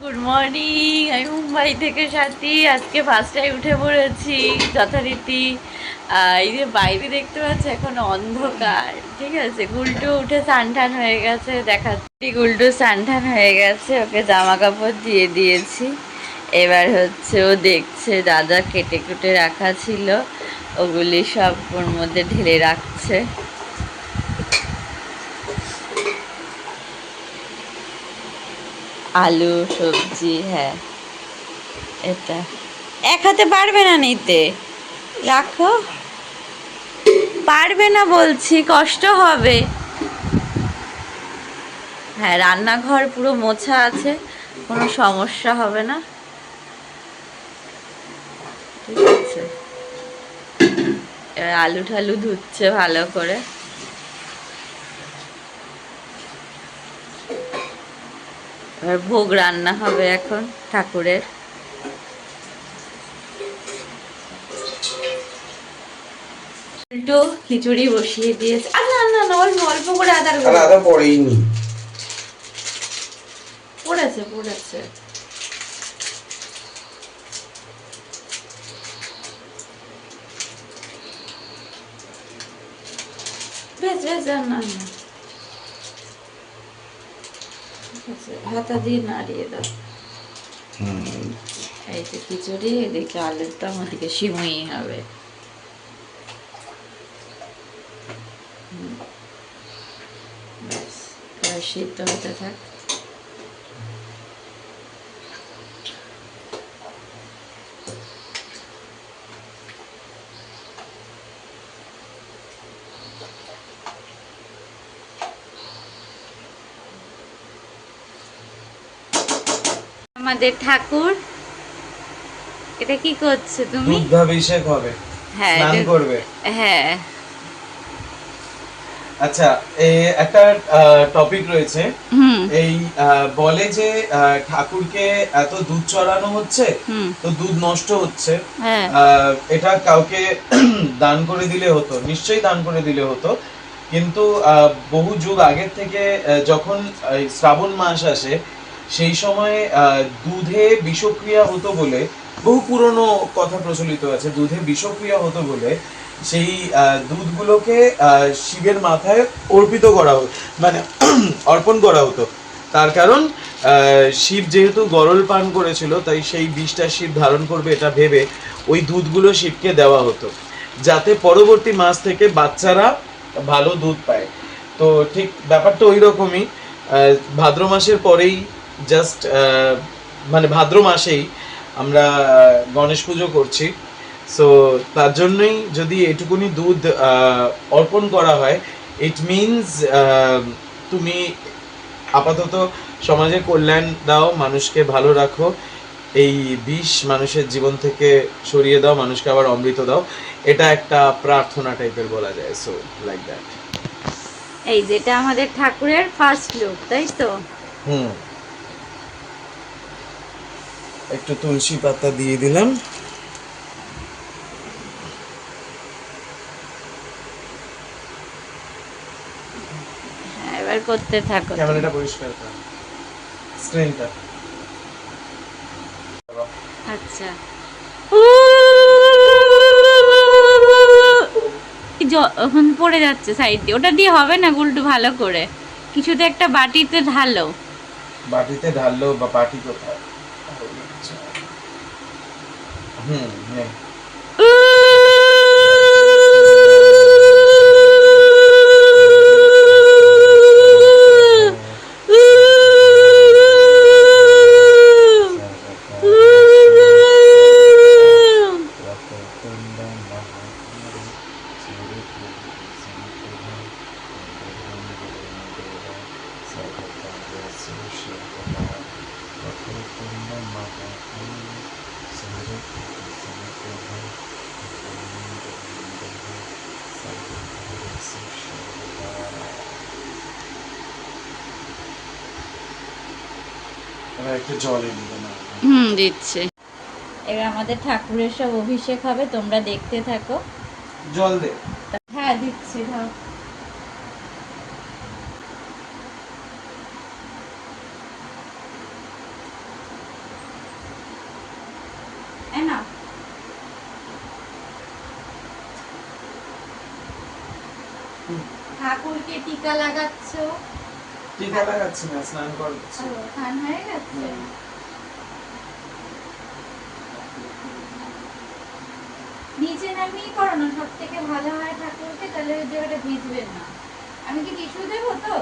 Good morning আমি মুম্বাই থেকে সাথী। আজকে ফার্স্টটাই উঠে পড়েছি যথারীতি। এই যে বাইরে দেখতে পাচ্ছি, এখন অন্ধকার। ঠিক আছে, গুলটু উঠে সানঠান হয়ে গেছে। দেখাচ্ছি, গুলটু সানঠান হয়ে গেছে। ওকে জামা কাপড় দিয়ে দিয়েছি। এবার হচ্ছে ও দেখছে দাদা কেটে কুটে রাখা ছিল। ওগুলি সব ওর মধ্যে ঢেলে রাখছে। আলু, সবজি হ্যাঁ। এটা। এক হাতে পারবে না নিতে। রাখো। পারবে না বলছি, কষ্ট হবে। হ্যাঁ রান্নাঘর পুরো মোছা আছে, কোনো সমস্যা হবে না। ঠিক আছে। এবার আলু ঠালু ধুচ্ছে ভালো করে। এবার ভোগ রান্না হবে এখন ঠাকুরের। উল্টো খিচুড়ি বসিয়ে দিয়েছে। আর না না না অল্প অল্প করে আদার আদা পড়েইনি। পড়েছে পড়েছে। বেশ বেশ না না ঠিক আছে, হাতা দিয়ে নাড়িয়ে দাও। এই যে খিচুড়ি এদিকে আলুর দম ওদিকে সিমুই হবে। সিদ্ধ হতে থাক। আমাদের ঠাকুর। এটা কি করছে তুমি? দুগ্ধাভিষেক হবে। হ্যাঁ স্নান করবে। হ্যাঁ। আচ্ছা এ একটা টপিক রয়েছে। এই বলে যে ঠাকুরকে এত দুধ চড়ানো হচ্ছে তো দুধ নষ্ট হচ্ছে। হ্যাঁ। এটা কাউকে দান করে দিলে হতো নিশ্চয়ই দান করে দিলে হতো। কিন্তু আহ, বহু যুগ আগের থেকে যখন শ্রাবণ মাস আসে সেই সময় দুধে বিষক্রিয়া হতো বলে বহু পুরনো কথা প্রচলিত আছে। দুধে বিষক্রিয়া হতো বলে সেই দুধগুলোকে শিবের মাথায় অর্পিত করা হতো মানে অর্পণ করা হতো। তার কারণ শিব যেহেতু গরল পান করেছিল, তাই সেই বিষটা শিব ধারণ করবে, এটা ভেবে ওই দুধগুলো শিবকে দেওয়া হতো, যাতে পরবর্তী মাস থেকে বাচ্চারা ভালো দুধ পায়। তো ঠিক ব্যাপারটা ওই রকমই ভাদ্র মাসের পরেই জাস্ট মানে ভাদ্র মাসেই আমরা গণেশ পুজো করছি। সো তার জন্যই যদি এটুকুনি দুধ অর্পণ করা হয় ইট মিনস তুমি আপাতত সমাজে কল্যাণ দাও মানুষকে ভালো রাখো এই বিষ মানুষের জীবন থেকে সরিয়ে দাও মানুষকে আবার অমৃত দাও এটা একটা প্রার্থনা টাইপের বলা যায় সো লাইক দ্যাট এই যেটা আমাদের ঠাকুরের ফার্স্ট লুক তাই তো? হুম। একটু তুলসী পাতা দিয়ে দিলাম। হ্যাঁ এবার করতে থাকো ক্যামেরাটা পরিষ্কার কর। স্ক্রিনটা আচ্ছা। যখন পড়ে যাচ্ছে সাইড দিয়ে। ওটা দিয়ে হবে না গুলটু ভালো করে? কিছুতে একটা বাটিতে ঢালো। বাটিতে ঢাললো বা বাটি কোথায়? হুম নে। না হুম এবার আমাদের ঠাকুরের সব অভিষেক হবে তোমরা দেখতে থাকো। জল দে। হ্যাঁ দিচ্ছি ধর ঠাকুরকে টিকা লাগাচ্ছ। টিকা লাগাচ্ছি না স্নান করছি স্নান হয়ে গেছে? নিচে নামিয়ে করো না সব থেকে ভালো হয় ঠাকুরকে তাহলে ওই জায়গাটা ভিজবে না। আমি কি টিস্যু দেবো তো।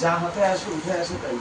যা হাতে আসে উঠে আসে তাই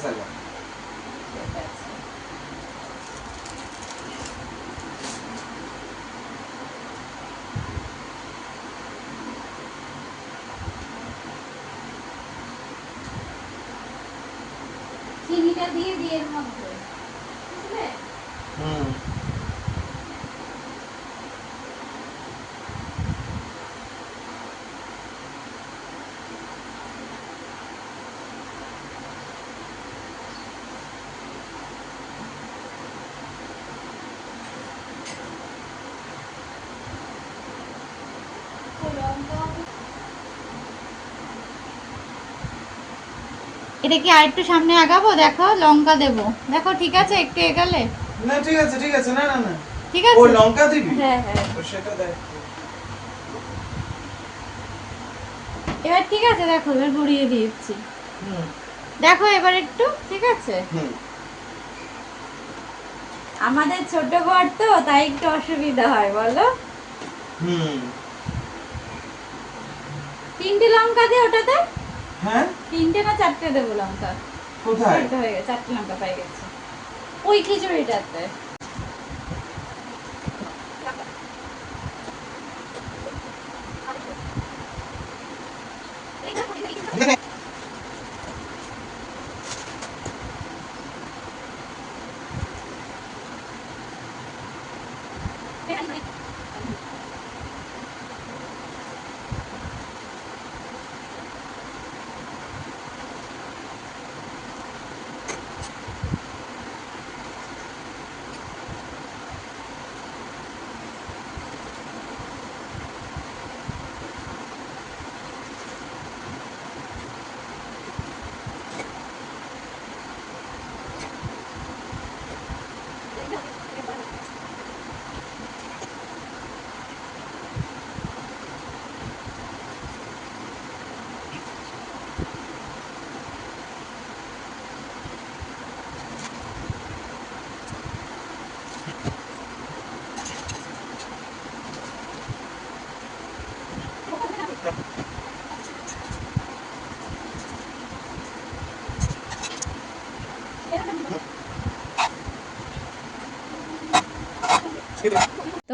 さんが。এটা কি আরেকটু সামনে আগাবো? দেখো লঙ্কা দেবো। দেখো ঠিক আছে একটু এগালে? না ঠিক আছে ঠিক আছে না না না। ঠিক আছে? ও লঙ্কা দিবি? হ্যাঁ হ্যাঁ। সেটা দেখ। এবার ঠিক আছে দেখো এবার ঘুরিয়ে দিচ্ছি। হুম। দেখো এবার একটু ঠিক আছে? হুম। আমাদের ছোট ঘর তো তাই একটু অসুবিধা হয় বলো? হুম। তিনটে লঙ্কা দে ওটাতে। হ্যাঁ? তিনটে না চারটে দেবো লঙ্কা। কোথায়? হয়ে গেছে চারটে লঙ্কা পাই গেছে। ওই খিচুড়িটাতে।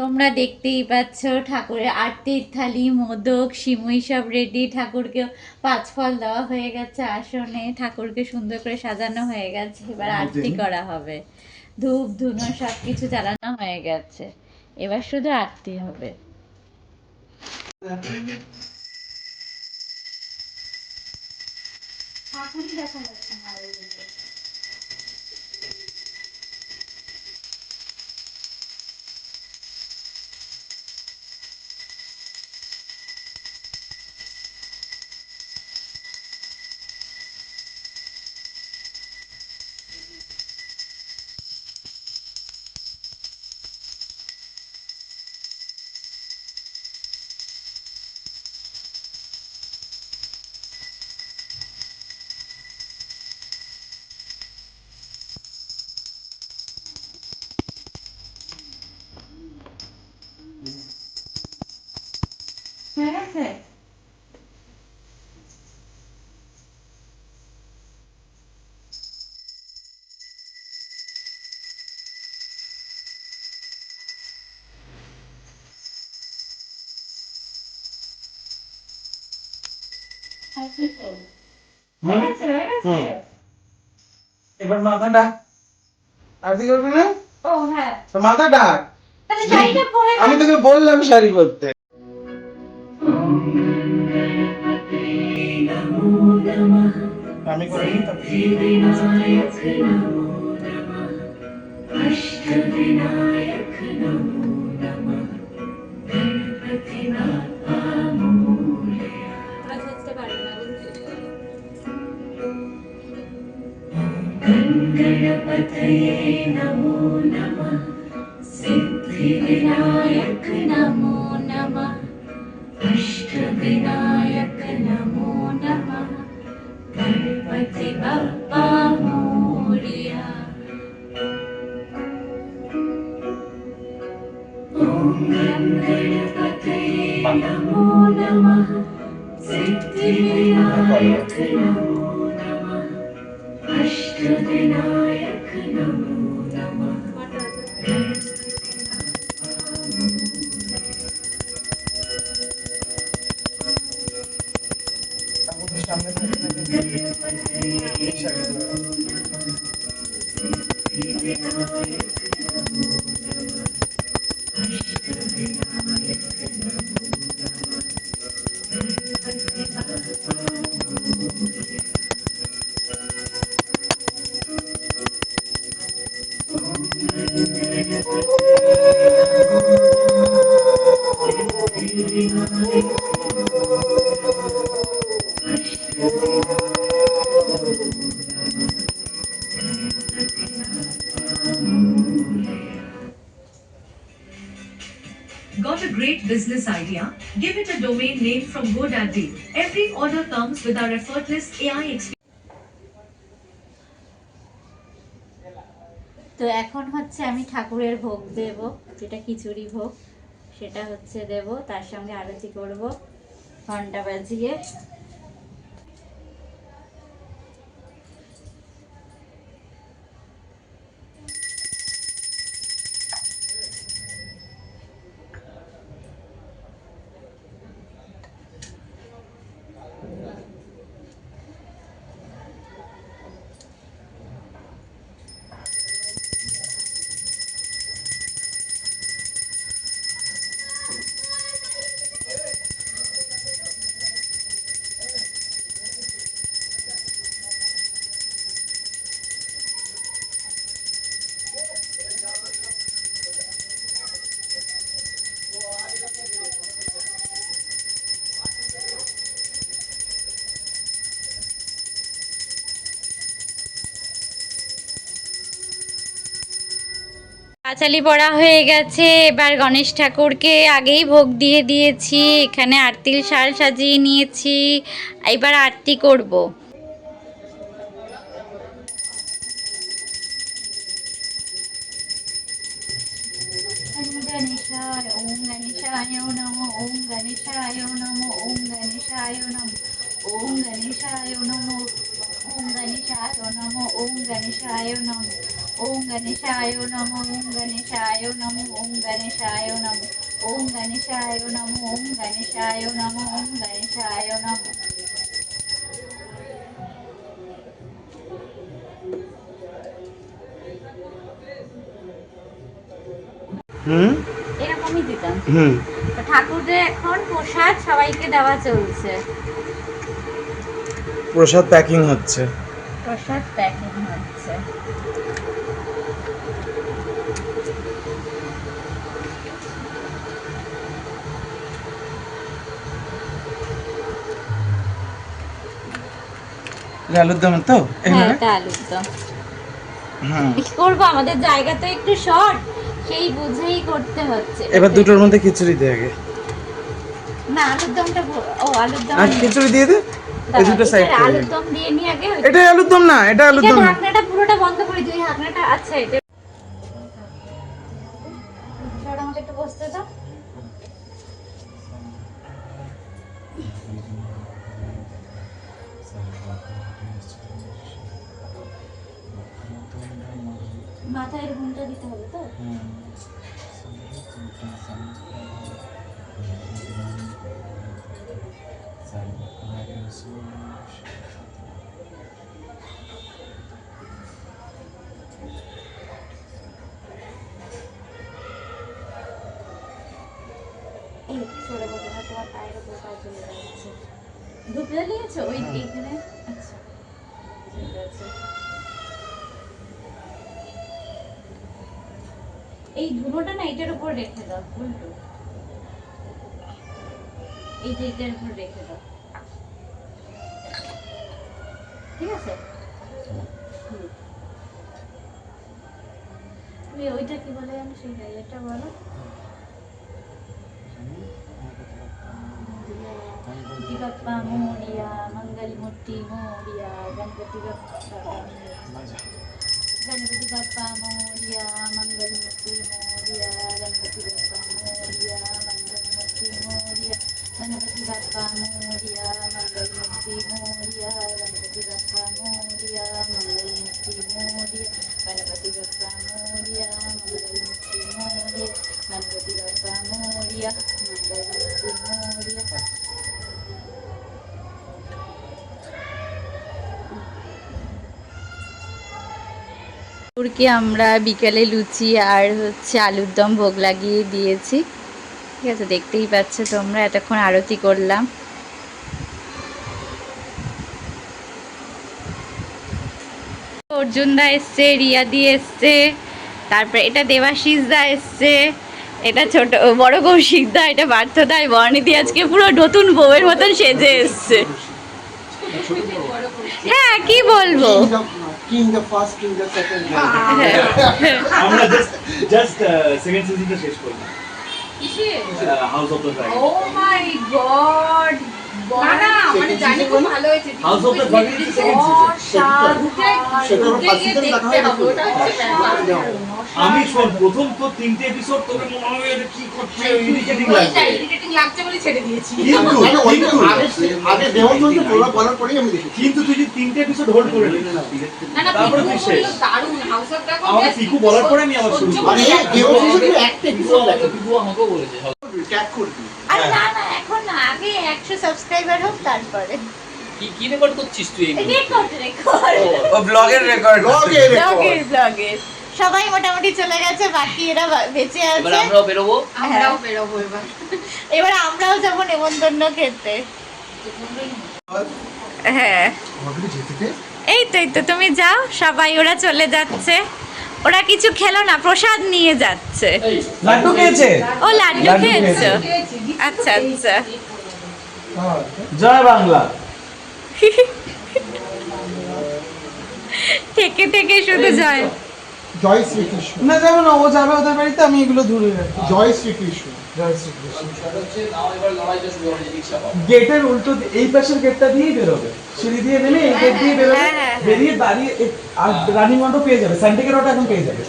তোমরা দেখতেই পাচ্ছ ঠাকুরের আরতির থালি মোদক সিমুই সব রেডি ঠাকুরকে পাঁচ ফল দেওয়া হয়ে গেছে আসনে। ঠাকুরকে সুন্দর করে সাজানো হয়ে গেছে। এবার আরতি করা হবে। ধূপ ধুনো সব কিছু জ্বালানো হয়ে গেছে। এবার শুধু আরতি হবে। দেখা যাচ্ছে এবার মাথা ডাক আরতি করবি না ও হ্যাঁ তো মাথা ডাক আমি তোকে বললাম শাড়ি করতে আমি করে गणपतये नमो नमः। सिद्धिविनायक नमो नमः। अष्टविनायक नमो नमः। गणपति बप्पा पप्पा ॐ गणपतये नमो नमः। सिद्धिविनायक नमो। Name from GoDaddy. Every order comes with our effortless AI experience. তো এখন হচ্ছে আমি ঠাকুরের ভোগ দেব যেটা খিচুড়ি ভোগ সেটা হচ্ছে দেব তার সঙ্গে আরতি করব ঘণ্টা বাজিয়ে পাঁচালি পড়া হয়ে গেছে। এবার গণেশ ঠাকুরকে আগেই ভোগ দিয়ে দিয়েছি। এখানে আরতির শাল সাজিয়ে নিয়েছি। এবার আরতি করব। ওম গণেশায় নমো, ওম গণেশায় নমো, ওম গণেশায় নমো, ওম গণেশায় নমো, ওম গণেশায় নমো, ওম গণেশায় নমো। ओम गणेशाय नम ओम गणेशाय नम ओम गणेशाय नम ओम गणेशाय नम ओम गणेशाय नम ओम गणेशाय नम এরকমই এখন প্রসাদ সবাইকে দেওয়া চলছে প্রসাদ প্যাকিং হচ্ছে প্রসাদ প্যাকিং হচ্ছে আলুর দম তো? হ্যাঁ এটা আলুর দম করব? আমাদের জায়গা তো একটু শর্ট। সেই বুঝেই করতে হচ্ছে। এবার দুটোর মধ্যে খিচুড়ি দে আগে। না আলুর দমটা ও আলুর দম আর খিচুড়ি দিয়ে দে। এই দুটো সাইড আলুর দম দিয়ে নি আগে এটাই আলুর দম না এটা আলুর দম ঢাকনাটা পুরোটা বন্ধ করে দিই ঢাকনাটা আচ্ছা এটা একটু বসতে দাও। মাথায় ঘুমটা দিতে হবে তো? এই সরে বসে তোমার পায়ের উপর পা চলে যাচ্ছে ধুপলে নিয়েছো? আচ্ছা। এই ধুলোটা না এটার উপর রেখে দাও, উল্টো। এই উপর রেখে দাও। ঠিক আছে। তুমি ওইটা কি বলে জানো সেই ডাইয়াটা বলো? ಗಣಪತಿಗಪ್ಪ ಮೋಡಿಯ ಮಂಗಲಮೂರ್ತಿ ಮೋಡಿಯ ಗಣಪತಿಗಪ್ಪ ಗಣಪತಿಗಪ್ಪ ಮೋಡಿಯ ಮಂಗಲಮೂರ್ತಿ ಮೋಡಿಯ ಗಣಪತಿ ঠাকুরকে আমরা বিকেলে লুচি আর হচ্ছে আলুর দম ভোগ লাগিয়ে দিয়েছি। ঠিক আছে দেখতেই পাচ্ছ তোমরা এতক্ষণ আরতি করলাম। অর্জুন দা এসছে রিয়া দি এসছে তারপরে এটা দেবাশিস দা এসছে এটা ছোট বড় কৌশিক দা এটা পার্থদা বর্ণিদি আজকে পুরো নতুন বউয়ের মতন সেজে এসছে। হ্যাঁ কি বলব? King the first, king the second. আমরা জাস্ট জাস্ট সেকেন্ড সিজনটা শেষ করলাম House of the Dragon oh my god না না মানে জানি খুব ভালো হয়েছে House of the Dragon second season সেটা আমার first season দেখা হয়ে গেছে। ওটা হচ্ছে ব্যাপার। আমি শোন প্রথম তো তিনটে এপিসোড তোকে মনে হবে এটা কি করছে ইরিটেটিং লাগছে ওইটা লাগছে বলে ছেড়ে দিয়েছি। কিন্তু মানে কিন্তু- আগে- আগে দেওয়ান চলছে বলার বলার পরেই আমি দেখেছি। কিন্তু তুই যদি তিনটে এপিসোড হোল্ড করে নিস না না তারপরে পিকু তুই শেষ। দারুণ হাউস অফ ড্রাগন আমাকে পিকু বলার পরে আমি আবার শুরু মানে করি। দেওয়ান চলছে একটা episode দেখো। পিকু আমাকেও বলেছে Tag করবি। আরে না না এখন আগে একশো সাবস্ক্রাইবার হোক তারপরে। কি কি রেকর্ড করছিস তুই রেকর্ড রেকর্ড ও ব্লগের রেকর্ড ব্লগের ব্লগের সবাই মোটামুটি চলে গেছে বাকি এরা বেঁচে এবার আমরাও বেরোবো। আমরাও বেরোবো এবার। এবার আমরাও যাব নেমন্তন্ন খেতে। হ্যাঁ। এই তো এই তো তুমি যাও সবাই ওরা চলে যাচ্ছে। ওরা কিছু খেলো না প্রসাদ নিয়ে যাচ্ছে। লাড্ডু খেয়েছে? ও লাড্ডু খেয়েছে। আচ্ছা আচ্ছা। হ্যাঁ। জয় বাংলা। থেকে থেকে শুধু জয়। জয় শ্রীকৃষ্ণ। না যাবে না ও যাবে ওদের বাড়িতে আমি এগুলো ধরে রাখি। জয় শ্রীকৃষ্ণ। গেটের উল্টো এই পাশের গেটটা দিয়েই বেরোবে। সিঁড়ি দিয়ে নেমে এই গেট দিয়ে বেরোবে। হ্যাঁ, হ্যাঁ, হ্যাঁ। বেরিয়ে আর রানিং অটো পেয়ে যাবে। অটো এখন পেয়ে যাবে।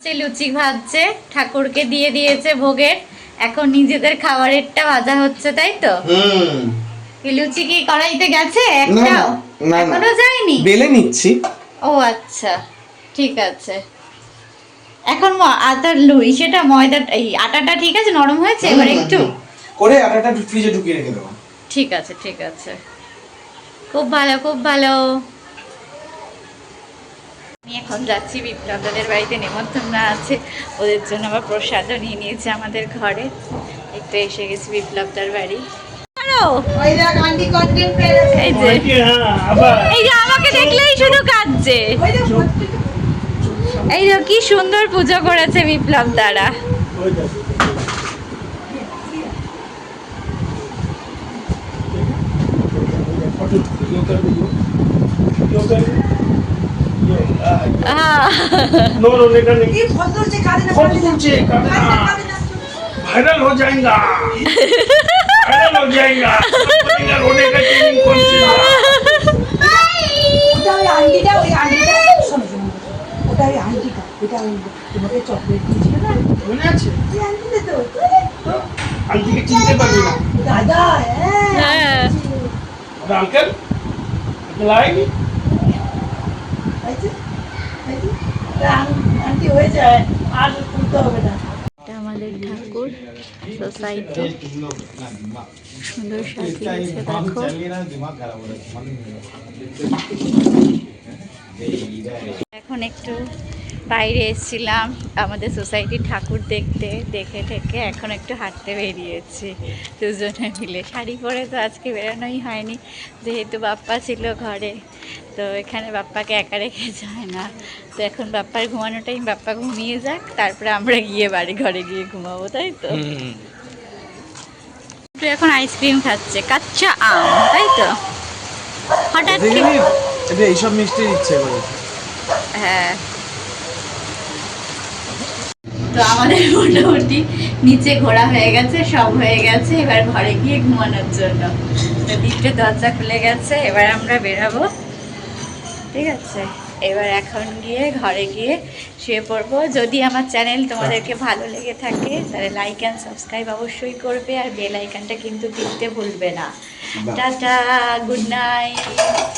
ওটা লুচি ভাজছে ঠাকুরকে দিয়ে দিয়েছে ভোগের। এখন নিজেদের খাবারেরটা ভাজা হচ্ছে তাই তো? হুম। লুচি কি কড়াইতে গেছে? একটাও? না, না। এখনও যায়নি? বেলে নিচ্ছি। ও আচ্ছা। ঠিক আছে। এখন ম- আটার লুই সেটা ময়দা এই আটাটা ঠিক আছে? নরম হয়েছে? এবার একটু? করে আটাটা ফ্রিজে ঢুকিয়ে রেখে দেবো। ঠিক আছে ঠিক আছে। খুব ভালো খুব ভালো। আমি এখন যাচ্ছি বিপ্লবদের বাড়িতে। নেমন্তন্ন আছে। ওদের জন্য আবার প্রসাদও নিয়ে নিয়েছে আমাদের ঘরে। একটু এসে গেছি বিপ্লবদার বাড়ি। আরও, এই যে। এই যে আমাকে দেখলেই শুধু কাঁদছে। এই যে কি সুন্দর পুজো করেছে বিপ্লব দ্বারা नो ওটা ওই আন্টিটা ওই আন্টিটা শোনো আন্টিটা ওটা ওই চকলেট দিয়েছিল চিনতে পারবি না। দাদা হ্যাঁ। আঙ্কেল আঙ্কেল আয়নি? আচ্ছা আন্টি হয়ে যায় আর তুলতে হবে না। এটা ঠাকুর সোসাইটি সুন্দর সাজিয়েছে দেখো। এখন একটু বাইরে এসেছিলাম আমাদের সোসাইটির ঠাকুর দেখতে দেখে ঠেকে এখন একটু হাঁটতে বেরিয়েছি দুজনে মিলে। শাড়ি পরে তো আজকে বেরোনোই হয়নি যেহেতু বাপ্পা ছিল ঘরে তো এখানে বাপ্পাকে একা রেখে যায় না। তো এখন বাপ্পার ঘুমানো টাইম বাপ্পা ঘুমিয়ে যাক তারপরে আমরা গিয়ে বাড়ি ঘরে গিয়ে ঘুমাবো তাই তো? তো এখন আইসক্রিম খাচ্ছে কাচ্চা আম তাই তো? হঠাৎ এইসব মিষ্টির ইচ্ছে করেছে হ্যাঁ। তো আমাদের মোটামুটি নিচে ঘোরা হয়ে গেছে সব হয়ে গেছে এবার ঘরে গিয়ে ঘুমানোর জন্য। তো তিনটে দরজা খুলে গেছে এবার আমরা বেরাবো। ঠিক আছে এবার এখন গিয়ে ঘরে গিয়ে শুয়ে পড়ব। যদি আমার চ্যানেল তোমাদেরকে ভালো লেগে থাকে তাহলে লাইক অ্যান্ড সাবস্ক্রাইব অবশ্যই করবে আর বেল আইকনটা কিন্তু টিপতে ভুলবে না। Tata good night